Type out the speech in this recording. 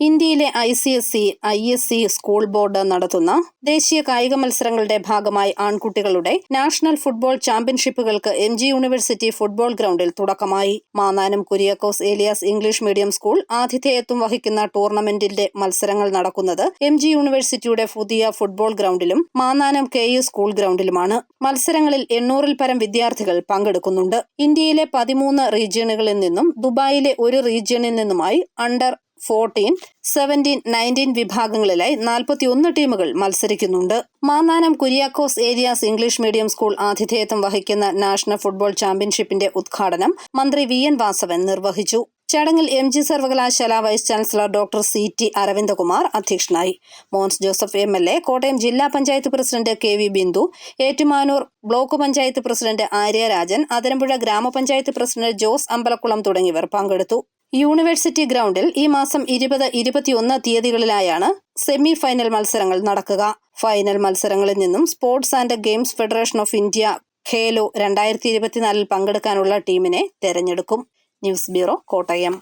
ഇന്ത്യയിലെ I C S C I S C school board നടത്തുന്ന ദേശീയ കായിക മത്സരങ്ങളുടെ ഭാഗമായി ആൺകുട്ടികളുടെ നാഷണൽ ഫുട്ബോൾ ചാമ്പ്യൻഷിപ്പുകൾക്ക് എം ജി യൂണിവേഴ്സിറ്റി ഫുട്ബോൾ ഗ്രൗണ്ടിൽ തുടക്കമായി. Mannanam Kuriakose Elias English medium school ആതിഥേയത്വം വഹിക്കുന്ന ടൂർണമെന്റിന്റെ മത്സരങ്ങൾ നടക്കുന്നത് എം ജി യൂണിവേഴ്സിറ്റിയുടെ പുതിയ ഫുട്ബോൾ ഗ്രൗണ്ടിലും മാന്നാനം കെ യു സ്കൂൾ ഗ്രൗണ്ടിലുമാണ്. മത്സരങ്ങളിൽ എണ്ണൂറിൽ പരം വിദ്യാർത്ഥികൾ പങ്കെടുക്കുന്നുണ്ട്. ഇന്ത്യയിലെ പതിമൂന്ന് റീജിയണുകളിൽ നിന്നും ദുബായിലെ ഒരു റീജിയണിൽ നിന്നുമായി അണ്ടർ ഫോർട്ടീൻ സെവന്റീൻ നയന്റീൻ വിഭാഗങ്ങളിലായി നാൽപ്പത്തിയൊന്ന് ടീമുകൾ മത്സരിക്കുന്നുണ്ട്. Mannanam Kuriakose Elias English medium school ആതിഥേയത്വം വഹിക്കുന്ന നാഷണൽ ഫുട്ബോൾ ചാമ്പ്യൻഷിപ്പിന്റെ ഉദ്ഘാടനം മന്ത്രി വി എൻ വാസവൻ നിർവഹിച്ചു. ചടങ്ങിൽ എം ജി സർവകലാശാല vice chancellor doctor C T Aravindakumar അധ്യക്ഷനായി. Mons Joseph M L A Kottayam ജില്ലാ panchayat president K V Bindu Ettumanoor block panchayat president Aryarajan Athirampuzha ഗ്രാമപഞ്ചായത്ത് പ്രസിഡന്റ് ജോസ് അമ്പലക്കുളം തുടങ്ങിയവർ പങ്കെടുത്തു. യൂണിവേഴ്സിറ്റി ഗ്രൗണ്ടിൽ ഈ മാസം ഇരുപത് ഇരുപത്തിയൊന്ന് തീയതികളിലായാണ് സെമി ഫൈനൽ മത്സരങ്ങൾ നടക്കുക. ഫൈനൽ മത്സരങ്ങളിൽ നിന്നും sports and games federation of India Khelo രണ്ടായിരത്തി ഇരുപത്തിനാലിൽ പങ്കെടുക്കാനുള്ള ടീമിനെ തെരഞ്ഞെടുക്കും. News bureau Kottayam.